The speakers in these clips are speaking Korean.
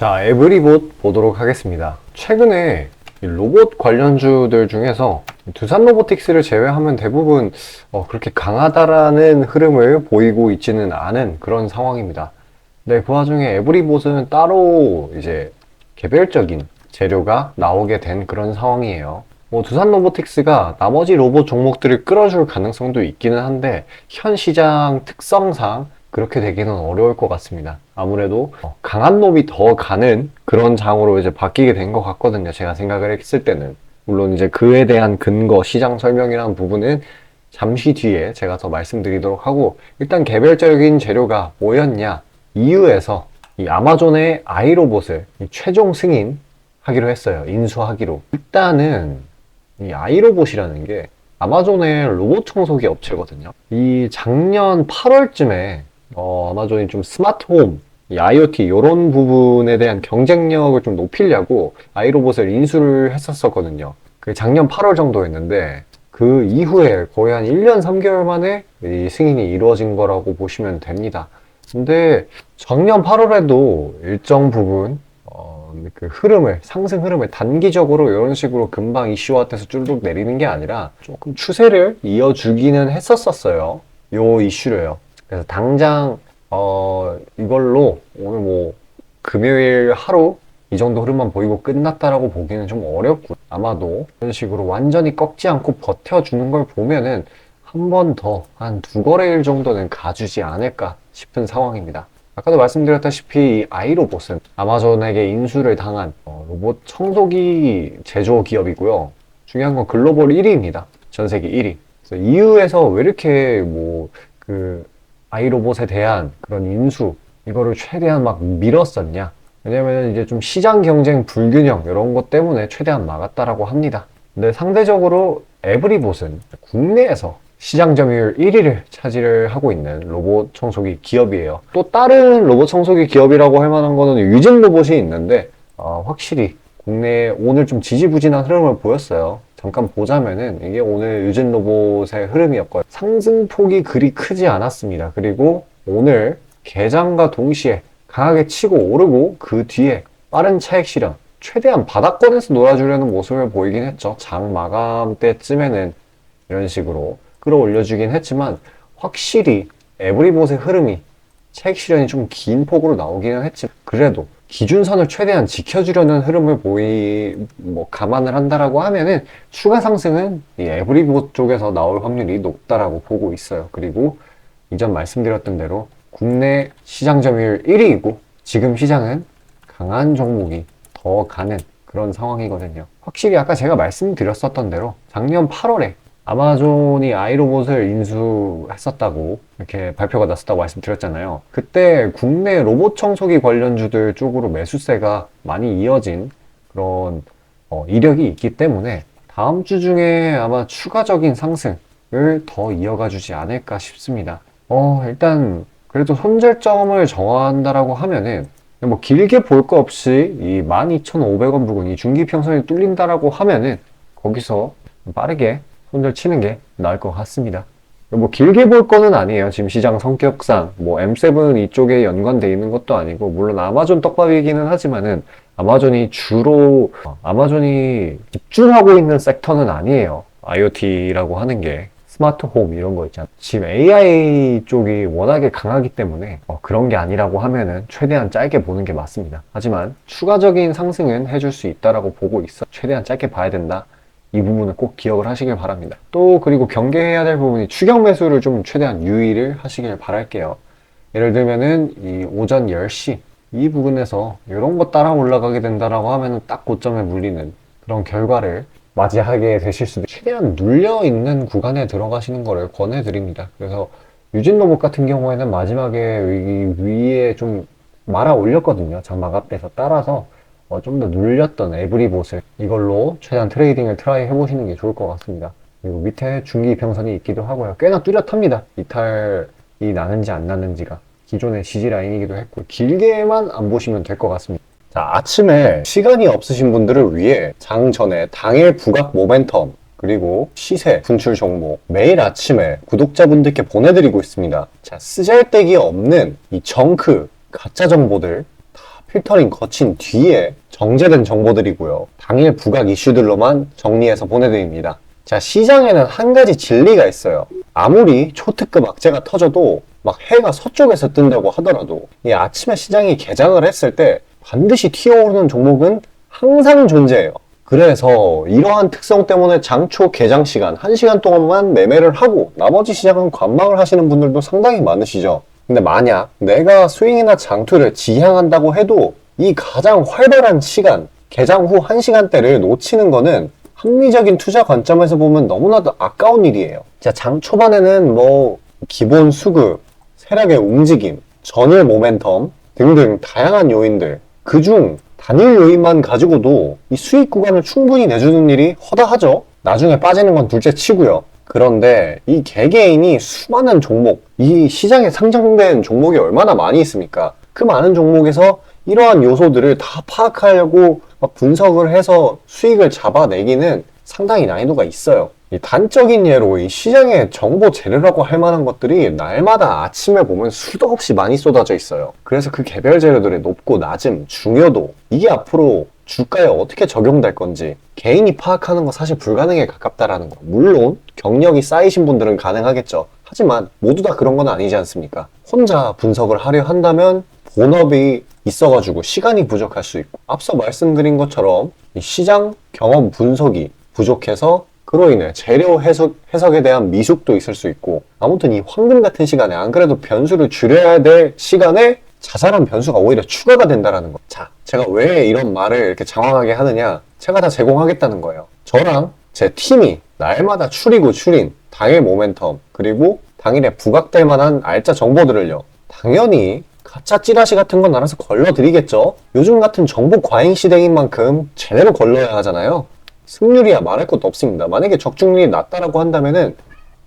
자, 에브리봇 보도록 하겠습니다. 최근에 이 로봇 관련주들 중에서 두산 로보틱스를 제외하면 대부분 어, 그렇게 강하다라는 흐름을 보이고 있지는 않은 그런 상황입니다. 네, 그 와중에 에브리봇은 따로 이제 개별적인 재료가 나오게 된 그런 상황이에요. 뭐 두산 로보틱스가 나머지 로봇 종목들을 끌어줄 가능성도 있기는 한데 현 시장 특성상 그렇게 되기는 어려울 것 같습니다. 아무래도 어, 강한 놈이 더 가는 그런 장으로 이제 바뀌게 된 것 같거든요. 제가 생각을 했을 때는. 물론 이제 그에 대한 근거, 시장 설명이라는 부분은 잠시 뒤에 제가 더 말씀드리도록 하고 일단 개별적인 재료가 뭐였냐 이유에서 이 아마존의 아이로봇을 이 최종 승인 하기로 했어요. 인수하기로. 일단은 이 아이로봇이라는 게 아마존의 로봇 청소기 업체거든요. 이 작년 8월쯤에 어, 아마존이 좀 스마트 홈, 이 IoT 이런 부분에 대한 경쟁력을 좀 높이려고 아이로봇을 인수를 했었었거든요. 그 작년 8월 정도였는데 그 이후에 거의 한 1년 3개월 만에 이 승인이 이루어진 거라고 보시면 됩니다. 근데 작년 8월에도 일정 부분 어, 그 흐름을 상승 흐름을 단기적으로 이런 식으로 금방 이슈화 돼서 쭈르륵 내리는 게 아니라 조금 추세를 이어주기는 했었었어요. 요 이슈를요. 그래서 당장 어, 이걸로 오늘 뭐 금요일 하루 이 정도 흐름만 보이고 끝났다라고 보기는 좀 어렵고 아마도 이런 식으로 완전히 꺾지 않고 버텨주는 걸 보면은 한 번 더 한 두 거래일 정도는 가주지 않을까 싶은 상황입니다. 아까도 말씀드렸다시피 이 아이로봇은 아마존에게 인수를 당한 어, 로봇 청소기 제조 기업이고요. 중요한 건 글로벌 1위입니다. 전 세계 1위. 그래서 EU에서 왜 이렇게 뭐그 아이로봇에 대한 그런 인수 이거를 최대한 막 밀었었냐? 왜냐면 이제 좀 시장 경쟁 불균형 이런 것 때문에 최대한 막았다라고 합니다. 근데 상대적으로 에브리봇은 국내에서 시장 점유율 1위를 차지를 하고 있는 로봇 청소기 기업이에요. 또 다른 로봇 청소기 기업이라고 할 만한 거는 유진 로봇이 있는데 어, 확실히 국내에 오늘 좀 지지부진한 흐름을 보였어요. 잠깐 보자면은 이게 오늘 유진 로봇의 흐름이었거든요. 상승폭이 그리 크지 않았습니다. 그리고 오늘 개장과 동시에 강하게 치고 오르고 그 뒤에 빠른 차익 실현, 최대한 바닥권에서 놀아주려는 모습을 보이긴 했죠. 장 마감 때쯤에는 이런 식으로 끌어올려주긴 했지만 확실히 에브리봇의 흐름이 차익 실현이 좀 긴 폭으로 나오기는 했지만 그래도 기준선을 최대한 지켜주려는 흐름을 보이 뭐 감안을 한다라고 하면은 추가 상승은 이 에브리봇 쪽에서 나올 확률이 높다라고 보고 있어요. 그리고 이전 말씀드렸던 대로 국내 시장 점유율 1위이고 지금 시장은 강한 종목이 더 가는 그런 상황이거든요. 확실히 아까 제가 말씀드렸었던 대로 작년 8월에 아마존이 아이로봇을 인수했었다고 이렇게 발표가 났었다고 말씀드렸잖아요. 그때 국내 로봇 청소기 관련주들 쪽으로 매수세가 많이 이어진 그런 어, 이력이 있기 때문에 다음 주 중에 아마 추가적인 상승을 더 이어가 주지 않을까 싶습니다. 어, 일단 그래도 손절점을 정한다라고 하면은 뭐 길게 볼 거 없이 이 12,500원 부근 이 중기 평선이 뚫린다라고 하면은 거기서 빠르게 손절 치는 게 나을 것 같습니다. 뭐 길게 볼 거는 아니에요. 지금 시장 성격상 뭐 M7 이쪽에 연관돼 있는 것도 아니고 물론 아마존 떡밥이기는 하지만은 아마존이 주로 어, 아마존이 집중하고 있는 섹터는 아니에요. IoT라고 하는 게 스마트 홈 이런 거 있잖아. 지금 AI 쪽이 워낙에 강하기 때문에 어, 그런 게 아니라고 하면은 최대한 짧게 보는 게 맞습니다. 하지만 추가적인 상승은 해줄 수 있다라고 보고 있어. 최대한 짧게 봐야 된다. 이 부분은 꼭 기억을 하시길 바랍니다. 또 그리고 경계해야 될 부분이 추격 매수를 좀 최대한 유의를 하시길 바랄게요. 예를 들면은 이 오전 10시 이 부분에서 이런 거 따라 올라가게 된다라고 하면은 딱 고점에 물리는 그런 결과를 맞이하게 되실 수도 최대한 눌려 있는 구간에 들어가시는 거를 권해드립니다. 그래서 유진 로봇 같은 경우에는 마지막에 위, 위에 좀 말아 올렸거든요. 장막 앞에서 따라서 어, 좀 더 눌렸던 에브리봇을 이걸로 최대한 트레이딩을 트라이 해보시는 게 좋을 것 같습니다. 그리고 밑에 중기 평선이 있기도 하고요. 꽤나 뚜렷합니다. 이탈이 나는지 안 나는지가 기존의 지지 라인이기도 했고 길게만 안 보시면 될 것 같습니다. 자, 아침에 시간이 없으신 분들을 위해 장 전에 당일 부각 모멘텀 그리고 시세 분출 종목 매일 아침에 구독자분들께 보내드리고 있습니다. 자, 쓰잘데기 없는 이 정크 가짜 정보들 다 필터링 거친 뒤에 정제된 정보들이고요. 당일 부각 이슈들로만 정리해서 보내드립니다. 자, 시장에는 한 가지 진리가 있어요. 아무리 초특급 악재가 터져도 막 해가 서쪽에서 뜬다고 하더라도 이 아침에 시장이 개장을 했을 때 반드시 튀어오르는 종목은 항상 존재해요. 그래서 이러한 특성 때문에 장초 개장 시간 1시간 동안만 매매를 하고 나머지 시장은 관망을 하시는 분들도 상당히 많으시죠. 근데 만약 내가 스윙이나 장투를 지향한다고 해도 이 가장 활발한 시간, 개장 후 1시간대를 놓치는 거는 합리적인 투자 관점에서 보면 너무나도 아까운 일이에요. 자, 장 초반에는 뭐 기본 수급, 세력의 움직임, 전일 모멘텀 등등 다양한 요인들 그중 단일 요인만 가지고도 이 수익 구간을 충분히 내주는 일이 허다하죠. 나중에 빠지는 건 둘째 치고요. 그런데 이 개개인이 수많은 종목, 이 시장에 상장된 종목이 얼마나 많이 있습니까? 그 많은 종목에서 이러한 요소들을 다 파악하려고 막 분석을 해서 수익을 잡아내기는 상당히 난이도가 있어요. 이 단적인 예로 이 시장의 정보 재료라고 할 만한 것들이 날마다 아침에 보면 수도 없이 많이 쏟아져 있어요. 그래서 그 개별 재료들의 높고 낮음, 중요도 이게 앞으로 주가에 어떻게 적용될 건지 개인이 파악하는 거 사실 불가능에 가깝다라는 거. 물론 경력이 쌓이신 분들은 가능하겠죠. 하지만 모두 다 그런 건 아니지 않습니까? 혼자 분석을 하려 한다면 본업이 있어가지고 시간이 부족할 수 있고 앞서 말씀드린 것처럼 이 시장 경험 분석이 부족해서 그로 인해 재료 해석, 해석에 대한 미숙도 있을 수 있고 아무튼 이 황금 같은 시간에 안 그래도 변수를 줄여야 될 시간에 자잘한 변수가 오히려 추가가 된다라는 거. 자, 제가 왜 이런 말을 이렇게 장황하게 하느냐? 제가 다 제공하겠다는 거예요. 저랑 제 팀이 날마다 추리고 추린 당일 모멘텀 그리고 당일에 부각될 만한 알짜 정보들을요. 당연히 가짜 찌라시 같은 건 알아서 걸러드리겠죠. 요즘 같은 정보 과잉 시대인 만큼 제대로 걸러야 하잖아요. 승률이야 말할 것도 없습니다. 만약에 적중률이 낮다라고 한다면은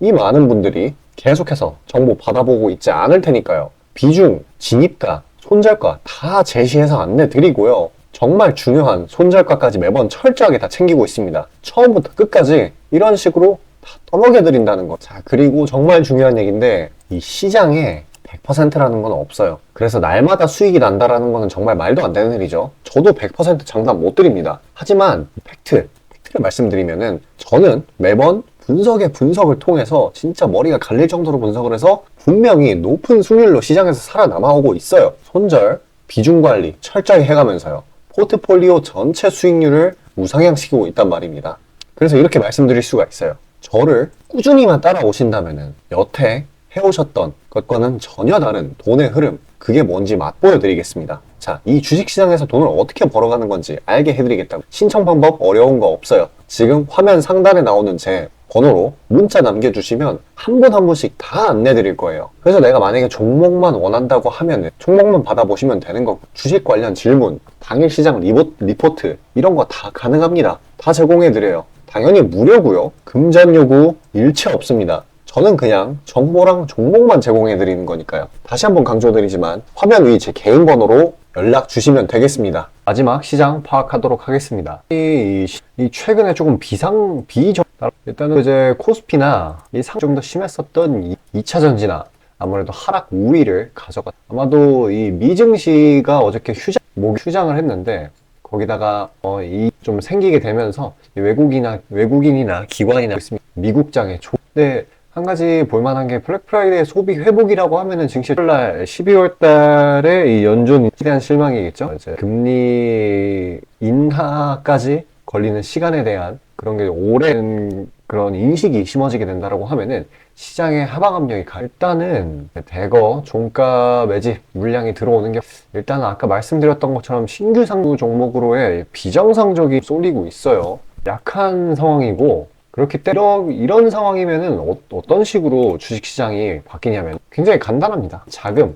이 많은 분들이 계속해서 정보 받아보고 있지 않을 테니까요. 비중, 진입가, 손절가 다 제시해서 안내 드리고요. 정말 중요한 손절가까지 매번 철저하게 다 챙기고 있습니다. 처음부터 끝까지 이런 식으로 다 떠먹여 드린다는 거. 자, 그리고 정말 중요한 얘기인데 이 시장에 100%라는 건 없어요. 그래서 날마다 수익이 난다라는 거는 정말 말도 안 되는 일이죠. 저도 100% 장담 못 드립니다. 하지만 팩트, 팩트를 말씀드리면은 저는 매번 분석의 분석을 통해서 진짜 머리가 갈릴 정도로 분석을 해서 분명히 높은 수익률로 시장에서 살아남아오고 있어요. 손절, 비중 관리 철저히 해가면서요. 포트폴리오 전체 수익률을 우상향시키고 있단 말입니다. 그래서 이렇게 말씀드릴 수가 있어요. 저를 꾸준히만 따라오신다면은 여태 해오셨던 것과는 전혀 다른 돈의 흐름, 그게 뭔지 맛보여 드리겠습니다. 자, 이 주식시장에서 돈을 어떻게 벌어가는 건지 알게 해드리겠다고. 신청 방법 어려운 거 없어요. 지금 화면 상단에 나오는 제 번호로 문자 남겨주시면 한 분 한 분씩 다 안내 드릴 거예요. 그래서 내가 만약에 종목만 원한다고 하면 종목만 받아보시면 되는 거고 주식 관련 질문, 당일 시장 리포, 리포트 이런 거 다 가능합니다. 다 제공해 드려요. 당연히 무료고요. 금전 요구 일체 없습니다. 저는 그냥 정보랑 종목만 제공해 드리는 거니까요. 다시 한번 강조드리지만 화면 위 제 개인 번호로 연락 주시면 되겠습니다. 마지막 시장 파악하도록 하겠습니다. 이, 이 최근에 조금 비상 비정 일단은 이제 코스피나 이상좀 더 심했었던 2차 전지나 아무래도 하락 우위를 가져가 아마도 이 미증시가 어저께 휴장 목 휴장을 했는데 거기다가 어, 이 좀 생기게 되면서 이 외국이나 외국인이나 기관이나. 미국장에 조... 근데 한 가지 볼만한 게 블랙 프라이데이 소비 회복이라고 하면은 증시 날 12월 달에 이 연준에 대한 실망이겠죠. 이제 금리 인하까지 걸리는 시간에 대한 그런 게 오랜 그런 인식이 심어지게 된다라고 하면은 시장의 하방 압력이 가. 일단은 대거 종가 매집 물량이 들어오는 게 일단은 아까 말씀드렸던 것처럼 신규 상부 종목으로의 비정상적이 쏠리고 있어요. 약한 상황이고 그렇기 때문에 이런 상황이면은 어, 어떤 식으로 주식시장이 바뀌냐면 굉장히 간단합니다. 자금.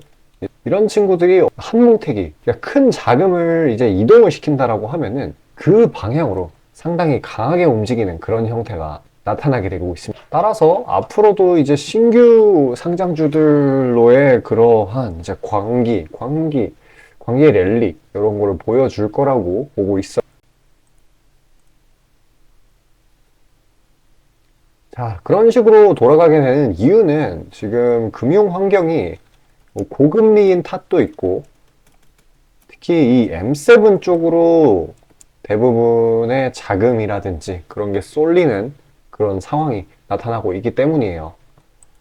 이런 친구들이 한 뭉태기, 그러니까 큰 자금을 이제 이동을 시킨다라고 하면은 그 방향으로 상당히 강하게 움직이는 그런 형태가 나타나게 되고 있습니다. 따라서 앞으로도 이제 신규 상장주들로의 그러한 이제 광기, 광기, 광기의 랠리 이런 거를 보여줄 거라고 보고 있어 자, 그런 식으로 돌아가게 되는 이유는 지금 금융 환경이 뭐 고금리인 탓도 있고 특히 이 M7 쪽으로 대부분의 자금이라든지 그런 게 쏠리는 그런 상황이 나타나고 있기 때문이에요.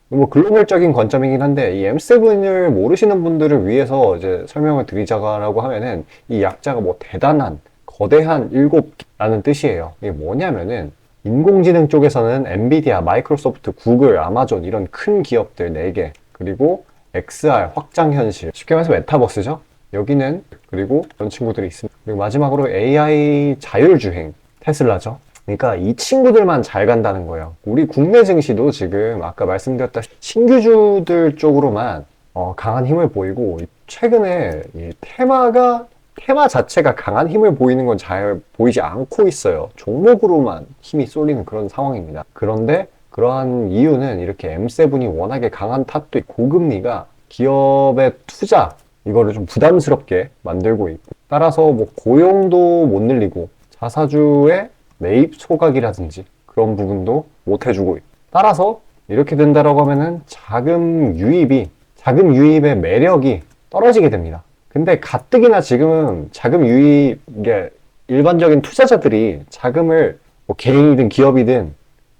뭐 글로벌적인 관점이긴 한데 이 M7을 모르시는 분들을 위해서 이제 설명을 드리자고 하면은 이 약자가 뭐 대단한 거대한 일곱라는 뜻이에요. 이게 뭐냐면은 인공지능 쪽에서는 엔비디아, 마이크로소프트, 구글, 아마존 이런 큰 기업들 4개 그리고 XR 확장 현실 쉽게 말해서 메타버스죠. 여기는 그리고 이런 친구들이 있습니다. 그리고 마지막으로 AI 자율주행 테슬라죠. 그러니까 이 친구들만 잘 간다는 거예요. 우리 국내 증시도 지금 아까 말씀드렸다 신규주들 쪽으로만 어, 강한 힘을 보이고 최근에 이 테마가 테마 자체가 강한 힘을 보이는 건 잘 보이지 않고 있어요. 종목으로만 힘이 쏠리는 그런 상황입니다. 그런데 그러한 이유는 이렇게 M7이 워낙에 강한 탓도 있고 고금리가 기업의 투자 이거를 좀 부담스럽게 만들고 있고 따라서 뭐 고용도 못 늘리고 자사주의 매입 소각이라든지 그런 부분도 못 해주고 있고 따라서 이렇게 된다라고 하면은 자금 유입이 자금 유입의 매력이 떨어지게 됩니다. 근데 가뜩이나 지금은 자금 유입 이게 일반적인 투자자들이 자금을 뭐 개인이든 기업이든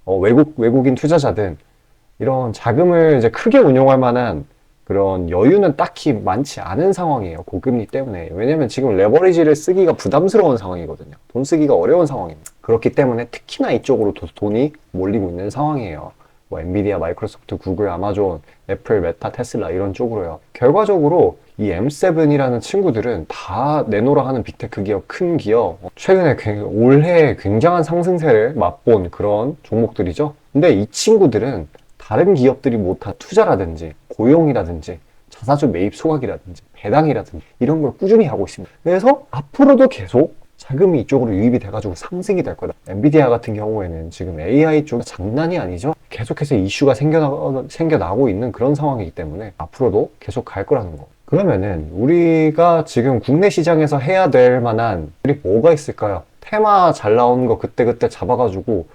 어, 외국 외국인 투자자든 이런 자금을 이제 크게 운용할 만한 그런 여유는 딱히 많지 않은 상황이에요. 고금리 때문에. 왜냐면 지금 레버리지를 쓰기가 부담스러운 상황이거든요. 돈 쓰기가 어려운 상황입니다. 그렇기 때문에 특히나 이쪽으로 도- 돈이 몰리고 있는 상황이에요. 뭐 엔비디아, 마이크로소프트, 구글, 아마존, 애플, 메타, 테슬라 이런 쪽으로요. 결과적으로 이 M7이라는 친구들은 다 내노라 하는 빅테크 기업, 큰 기업, 어, 최근에 굉- 올해 굉장한 상승세를 맛본 그런 종목들이죠. 근데 이 친구들은 다른 기업들이 못한 투자라든지 고용이라든지 자사주 매입 소각이라든지 배당이라든지 이런 걸 꾸준히 하고 있습니다. 그래서 앞으로도 계속 자금이 이쪽으로 유입이 돼가지고 상승이 될 거다. 엔비디아 같은 경우에는 지금 AI 쪽 장난이 아니죠. 계속해서 이슈가 생겨나, 생겨나고 있는 그런 상황이기 때문에 앞으로도 계속 갈 거라는 거. 그러면은 우리가 지금 국내 시장에서 해야 될 만한 일이 뭐가 있을까요? 테마 잘 나오는 거 그때그때 잡아가지고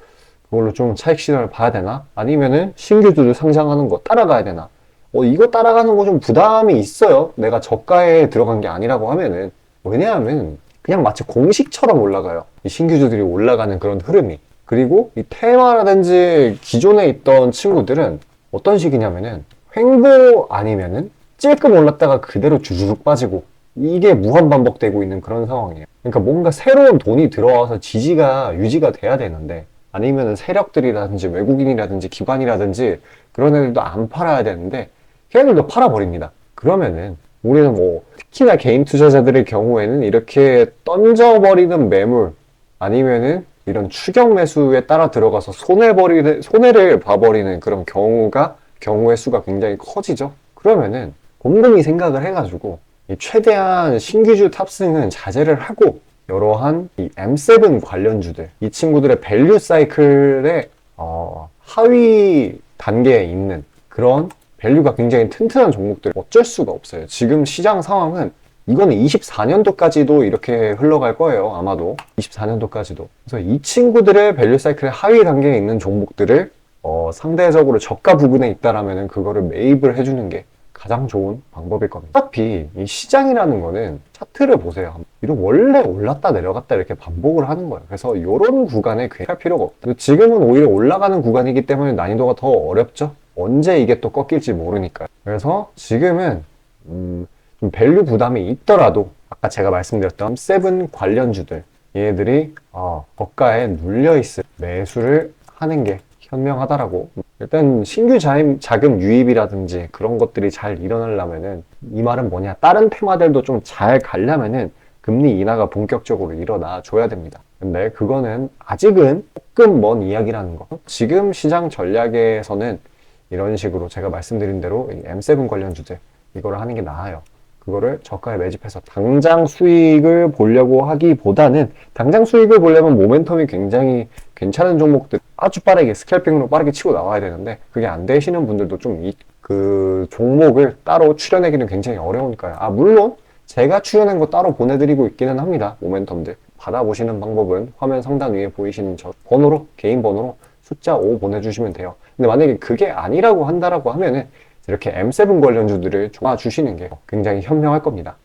그걸로 좀 차익 실현을 봐야 되나? 아니면은 신규주들 상장하는 거 따라가야 되나? 어, 이거 따라가는 거 좀 부담이 있어요. 내가 저가에 들어간 게 아니라고 하면은. 왜냐하면 그냥 마치 공식처럼 올라가요. 이 신규주들이 올라가는 그런 흐름이. 그리고 이 테마라든지 기존에 있던 친구들은 어떤 식이냐면은 횡보 아니면은 찔끔 올랐다가 그대로 주주룩 빠지고 이게 무한 반복되고 있는 그런 상황이에요. 그러니까 뭔가 새로운 돈이 들어와서 지지가 유지가 돼야 되는데 아니면은 세력들이라든지 외국인이라든지 기관이라든지 그런 애들도 안 팔아야 되는데 걔네들도 팔아버립니다. 그러면은 우리는 뭐 특히나 개인 투자자들의 경우에는 이렇게 던져버리는 매물 아니면은 이런 추격 매수에 따라 들어가서 손해버리 손해를 봐버리는 그런 경우가 경우의 수가 굉장히 커지죠. 그러면은 곰곰이 생각을 해가지고 이 최대한 신규주 탑승은 자제를 하고 이러한 이 M7 관련주들 이 친구들의 밸류 사이클의 어, 하위 단계에 있는 그런 밸류가 굉장히 튼튼한 종목들 어쩔 수가 없어요. 지금 시장 상황은 이거는 24년도까지도 이렇게 흘러갈 거예요. 아마도 24년도까지도. 그래서 이 친구들의 밸류 사이클의 하위 단계에 있는 종목들을 어, 상대적으로 저가 부분에 있다라면은 그거를 매입을 해주는 게 가장 좋은 방법일 겁니다. 어차피 이 시장이라는 거는 차트를 보세요. 이런 원래 올랐다 내려갔다 이렇게 반복을 하는 거예요. 그래서 이런 구간에 괜히 할 필요가 없다. 지금은 오히려 올라가는 구간이기 때문에 난이도가 더 어렵죠. 언제 이게 또 꺾일지 모르니까요. 그래서 지금은 음, 좀 밸류 부담이 있더라도 아까 제가 말씀드렸던 세븐 관련주들 얘네들이 어, 저가에 눌려 있을 매수를 하는 게 현명하다라고 일단 신규 자임, 자금 유입이라든지 그런 것들이 잘 일어나려면은 이 말은 뭐냐 다른 테마들도 좀 잘 가려면은 금리 인하가 본격적으로 일어나 줘야 됩니다. 근데 그거는 아직은 조금 먼 이야기라는 거. 지금 시장 전략에서는 이런 식으로 제가 말씀드린 대로 이 M7 관련주들 이거를 하는 게 나아요. 그거를 저가에 매집해서 당장 수익을 보려고 하기보다는 당장 수익을 보려면 모멘텀이 굉장히 괜찮은 종목들 아주 빠르게 스캘핑으로 빠르게 치고 나와야 되는데 그게 안 되시는 분들도 좀 그 종목을 따로 추려내기는 굉장히 어려우니까요. 아 물론 제가 추려낸 거 따로 보내드리고 있기는 합니다. 모멘텀들 받아보시는 방법은 화면 상단 위에 보이시는 저 번호로 개인 번호로 숫자 5 보내주시면 돼요. 근데 만약에 그게 아니라고 한다라고 하면은 이렇게 M7 관련주들을 좋아 주시는 게 굉장히 현명할 겁니다.